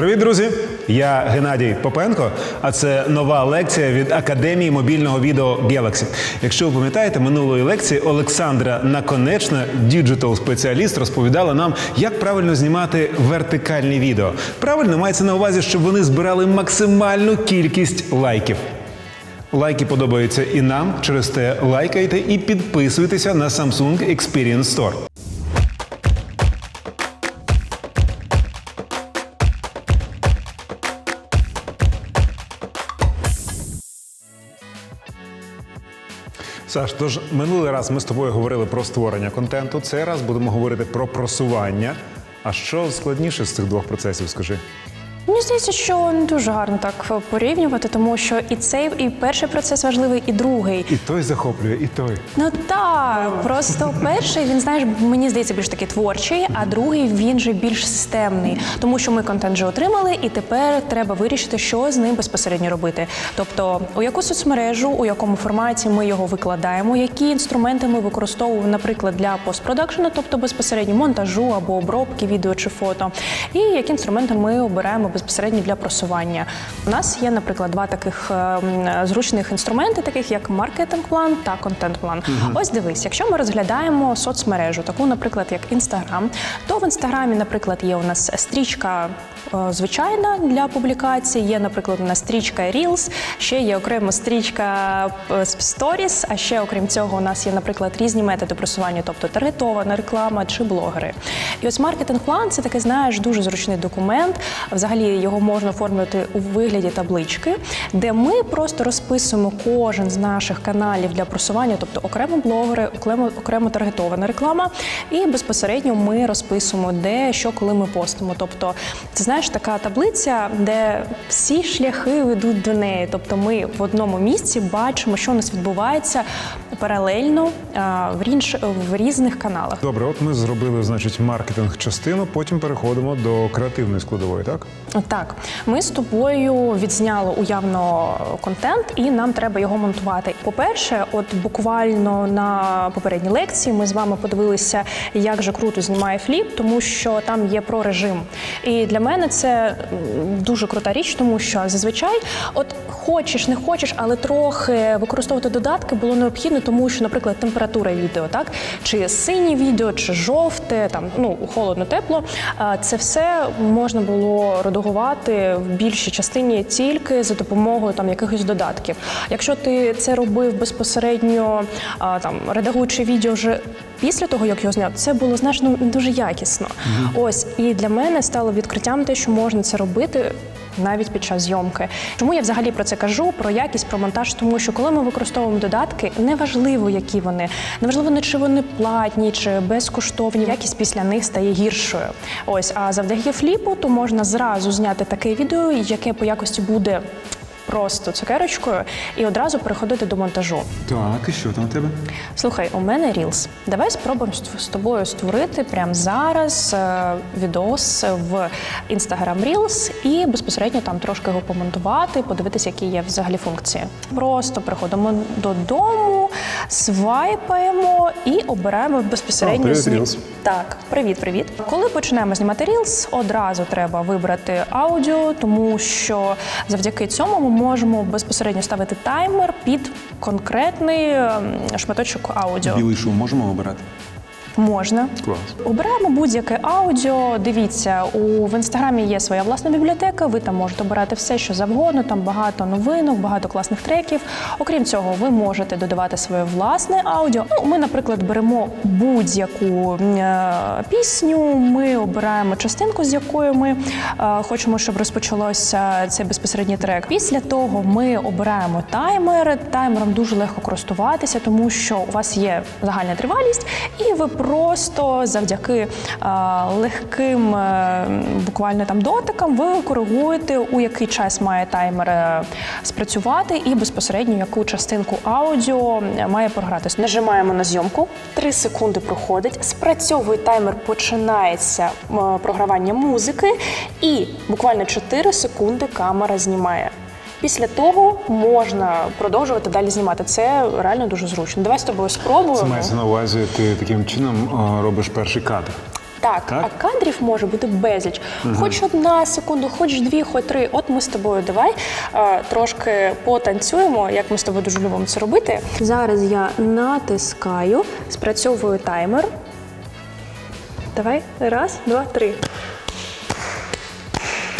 Привіт, друзі! Я Геннадій Попенко, а це нова лекція від Академії мобільного відео Galaxy. Якщо ви пам'ятаєте, минулої лекції Олександра Наконечна, діджитал спеціаліст, розповідала нам, як правильно знімати вертикальні відео. Правильно мається на увазі, щоб вони збирали максимальну кількість лайків. Лайки подобаються і нам, через те лайкайте і підписуйтеся на Samsung Experience Store. Саш, тож минулий раз ми з тобою говорили про створення контенту. Цей раз будемо говорити про просування. А що складніше з цих двох процесів? Скажи. Мені здається, що не дуже гарно так порівнювати, тому що і цей, і перший процес важливий, і другий. І той захоплює, і той. Ну так, просто перший він знаєш, мені здається, більш такий творчий, а другий він же більш системний, тому що ми контент вже отримали, і тепер треба вирішити, що з ним безпосередньо робити. Тобто, у яку соцмережу, у якому форматі ми його викладаємо, які інструменти ми використовуємо, наприклад, для постпродакшену, тобто безпосередньо монтажу або обробки відео чи фото, і які інструменти ми обираємо безпосередньо для просування. У нас є, наприклад, два таких е, зручних інструменти, таких як маркетинг-план та контент-план. Ось дивись, якщо ми розглядаємо соцмережу, таку, наприклад, як Інстаграм, то в інстаграмі, наприклад, є у нас стрічка е, звичайна для публікації. Є, наприклад, у нас стрічка Reels, ще є окрема стрічка е, Stories, а ще окрім цього, у нас є, наприклад, різні методи просування, тобто таргетована реклама чи блогери. І ось маркетинг-план це такий, знаєш, дуже зручний документ. Взагалі його можна оформити у вигляді таблички, де ми просто розписуємо кожен з наших каналів для просування, тобто окремо блогери, окремо, окремо таргетована реклама, і безпосередньо ми розписуємо, де що, коли ми постимо. Тобто, це знаєш така таблиця, де всі шляхи ведуть до неї. Тобто, ми в одному місці бачимо, що у нас відбувається паралельно в, різних каналах. Добре, от ми зробили, значить, маркетинг частину, потім переходимо до креативної складової, так? Так, ми з тобою відзняли уявно контент, і нам треба його монтувати. По-перше, от буквально на попередній лекції ми з вами подивилися, як же круто знімає фліп, тому що там є про режим. І для мене це дуже крута річ, тому що зазвичай, от хочеш, не хочеш, але трохи використовувати додатки було необхідно, тому що, наприклад, температура відео, так чи синє відео, чи жовте, там ну холодно, тепло. Це все можна було редагувати в більшій частині тільки за допомогою там якихось додатків. Якщо ти це робив безпосередньо там редагуючи відео вже після того, як його зняв, це було значно не дуже якісно. Ось і для мене стало відкриттям те, що можна це робити навіть під час зйомки. Чому я взагалі про це кажу? Про якість, про монтаж, тому що коли ми використовуємо додатки, неважливо, які вони, неважливо, не чи вони платні чи безкоштовні, якість після них стає гіршою. Ось, а завдяки фліпу, то можна зразу зняти таке відео, яке по якості буде. Просто цукерочкою і одразу переходити до монтажу. Так, і що там у тебе? Слухай, у мене Reels. Давай спробуємо з тобою створити прямо зараз е, відос в Instagram Reels і безпосередньо там трошки його помонтувати, подивитися, які є взагалі функції. Просто приходимо додому, свайпаємо і обираємо безпосередньо О, привіт, Reels. Так, привіт, привіт. Коли почнемо знімати Reels, одразу треба вибрати аудіо, тому що завдяки цьому ми можемо безпосередньо ставити таймер під конкретний ем, шматочок аудіо. Білий шум можемо обирати? Можна. Клас. Обираємо будь-яке аудіо. Дивіться, у в інстаграмі є своя власна бібліотека. Ви там можете обирати все, що завгодно. Там багато новинок, багато класних треків. Окрім цього, ви можете додавати своє власне аудіо. Ну, ми, наприклад, беремо будь-яку е, пісню. Ми обираємо частинку, з якою ми е, хочемо, щоб розпочалося цей безпосередній трек. Після того ми обираємо таймер. Таймером дуже легко користуватися, тому що у вас є загальна тривалість, і ви просто завдяки е, легким е, буквально там дотикам ви коригуєте, у який час має таймер е, спрацювати, і безпосередньо яку частинку аудіо має програтись. Нажимаємо на зйомку, 3 секунди проходить, спрацьовує таймер, починається програвання музики, і буквально 4 секунди камера знімає. Після того можна продовжувати далі знімати. Це реально дуже зручно. Давай з тобою Це спробуємо. мається на увазі, ти таким чином е, робиш перший кадр. Так, Так? а кадрів може бути безліч. Хоч одна секунду, хоч дві, хоч три. От ми з тобою давай е, трошки потанцюємо, як ми з тобою дуже любимо це робити. Зараз я натискаю, спрацьовую таймер. Давай, раз, два, три.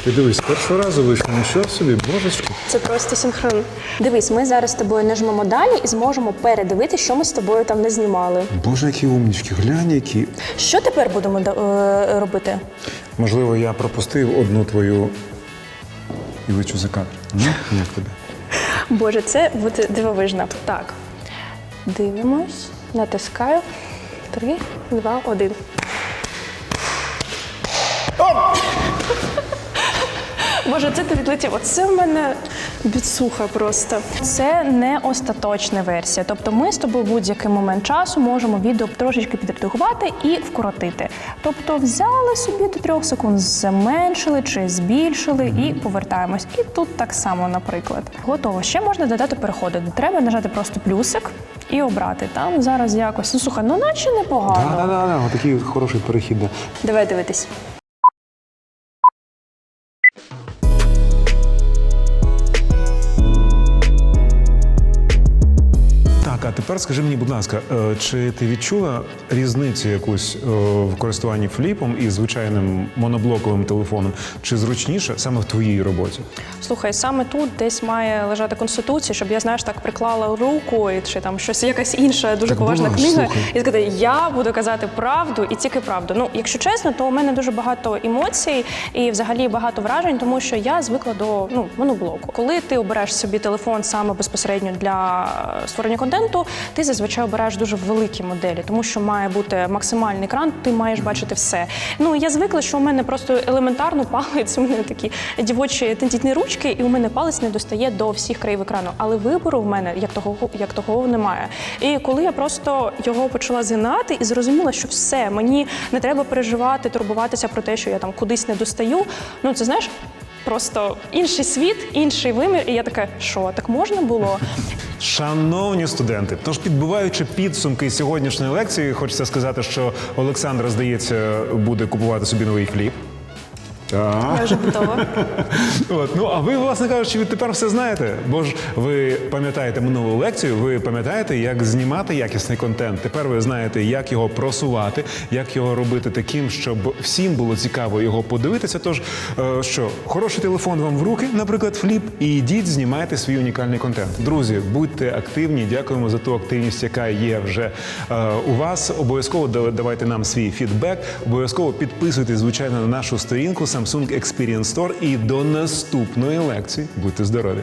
Ти дивись, першого разу вийшло, ну що собі, божечки. Це просто синхрон. Дивись, ми зараз з тобою нажмемо далі і зможемо передивитися, що ми з тобою там не знімали. Боже, які умнічки, глянь, які. Що тепер будемо е, робити? Можливо, я пропустив одну твою і лечу за кадр. Ну, як тобі? Боже, це буде дивовижно. Так. Дивимось, натискаю. Три, два, один. Боже, це ти відлетів. Оце в мене підсуха просто. Це не остаточна версія. Тобто ми з тобою будь-який момент часу можемо відео трошечки підредагувати і вкоротити. Тобто взяли собі до трьох секунд, зменшили чи збільшили і повертаємось. І тут так само, наприклад. Готово. Ще можна додати переходи. Треба нажати просто плюсик і обрати. Там зараз якось. Ну слухай, ну наче непогано. Так, так, так, отакий хороший перехід. Да. Давай дивитись. Тепер скажи мені, будь ласка, е, чи ти відчула різницю якусь е, в користуванні фліпом і звичайним моноблоковим телефоном? Чи зручніше саме в твоїй роботі? Слухай, саме тут десь має лежати конституція, щоб я знаєш так приклала руку і чи там щось якась інша дуже Так поважна буває, книга, слухай. і сказати, я буду казати правду і тільки правду. Ну, якщо чесно, то у мене дуже багато емоцій і взагалі багато вражень, тому що я звикла до ну моноблоку. Коли ти обереш собі телефон саме безпосередньо для е, створення контенту, ти зазвичай обираєш дуже великі моделі, тому що має бути максимальний екран, ти маєш бачити все. Ну я звикла, що у мене просто елементарно палець, у мене такі дівочі тендітні ручки, і у мене палець не достає до всіх країв екрану. Але вибору в мене як того, як того немає. І коли я просто його почала згинати і зрозуміла, що все, мені не треба переживати, турбуватися про те, що я там кудись не достаю. Ну це знаєш. Просто інший світ, інший вимір, і я така, що так можна було? Шановні студенти, тож підбиваючи підсумки сьогоднішньої лекції, хочеться сказати, що Олександра, здається, буде купувати собі новий фліп. Я вже готова. От, ну а ви, власне кажучи, відтепер все знаєте. Бо ж ви пам'ятаєте минулу лекцію, ви пам'ятаєте, як знімати якісний контент. Тепер ви знаєте, як його просувати, як його робити таким, щоб всім було цікаво його подивитися. Тож е, що, хороший телефон вам в руки, наприклад, фліп, і йдіть, знімайте свій унікальний контент. Друзі, будьте активні. Дякуємо за ту активність, яка є вже е, у вас. Обов'язково да- давайте нам свій фідбек. Обов'язково підписуйтесь, звичайно, на нашу сторінку Samsung Experience Store. І до наступної лекції. Будьте здорові!